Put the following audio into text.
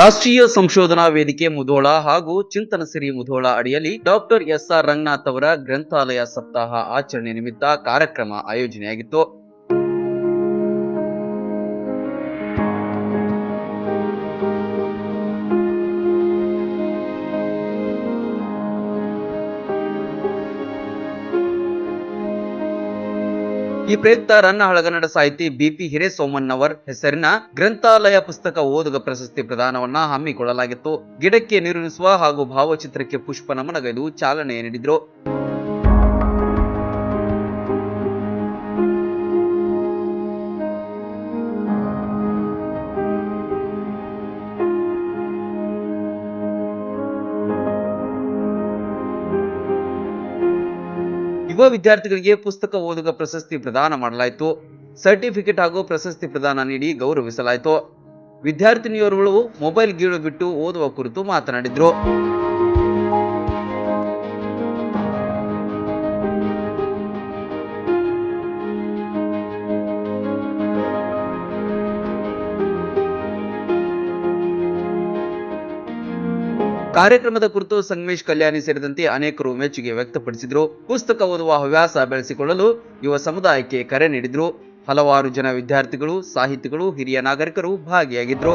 ರಾಷ್ಟ್ರೀಯ ಸಂಶೋಧನಾ ವೇದಿಕೆ ಮುಧೋಳ ಹಾಗೂ ಚಿಂತನ ಸಿರಿ ಮುಧೋಳ ಅಡಿಯಲ್ಲಿ ಡಾಕ್ಟರ್ ಎಸ್ ಆರ್ ರಂಗನಾಥ್ ಅವರ ಗ್ರಂಥಾಲಯ ಸಪ್ತಾಹ ಆಚರಣೆ ನಿಮಿತ್ತ ಕಾರ್ಯಕ್ರಮ ಆಯೋಜನೆಯಾಗಿತ್ತು. ಈ ಪ್ರಯುಕ್ತ ರನ್ನಹಳಗನ್ನಡ ಸಾಹಿತಿ ಬಿಪಿ ಹಿರೇಸೋಮಣ್ಣವರ್ ಹೆಸರಿನ ಗ್ರಂಥಾಲಯ ಪುಸ್ತಕ ಓದುಗ ಪ್ರಶಸ್ತಿ ಪ್ರದಾನವನ್ನ ಹಮ್ಮಿಕೊಳ್ಳಲಾಗಿತ್ತು. ಗಿಡಕ್ಕೆ ನೀರುಣಿಸುವ ಹಾಗೂ ಭಾವಚಿತ್ರಕ್ಕೆ ಪುಷ್ಪ ನಮನಗೈದು ಚಾಲನೆ ನೀಡಿದ್ರು. ಯುವ ವಿದ್ಯಾರ್ಥಿಗಳಿಗೆ ಪುಸ್ತಕ ಓದುಗ ಪ್ರಶಸ್ತಿ ಪ್ರದಾನ ಮಾಡಲಾಯಿತು. ಸರ್ಟಿಫಿಕೇಟ್ ಹಾಗೂ ಪ್ರಶಸ್ತಿ ಪ್ರದಾನ ನೀಡಿ ಗೌರವಿಸಲಾಯಿತು. ವಿದ್ಯಾರ್ಥಿನಿಯರುಗಳು ಮೊಬೈಲ್ ಗೀಳು ಬಿಟ್ಟು ಓದುವ ಕುರಿತು ಮಾತನಾಡಿದ್ರು. ಕಾರ್ಯಕ್ರಮದ ಕುರಿತು ಸಂಗಮೇಶ್ ಕಲ್ಯಾಣಿ ಸೇರಿದಂತೆ ಅನೇಕರು ಮೆಚ್ಚುಗೆ ವ್ಯಕ್ತಪಡಿಸಿದ್ರು. ಪುಸ್ತಕ ಓದುವ ಹವ್ಯಾಸ ಬೆಳೆಸಿಕೊಳ್ಳಲು ಯುವ ಸಮುದಾಯಕ್ಕೆ ಕರೆ ನೀಡಿದ್ರು. ಹಲವಾರು ಜನ ವಿದ್ಯಾರ್ಥಿಗಳು, ಸಾಹಿತಿಗಳು, ಹಿರಿಯ ನಾಗರಿಕರು ಭಾಗಿಯಾಗಿದ್ರು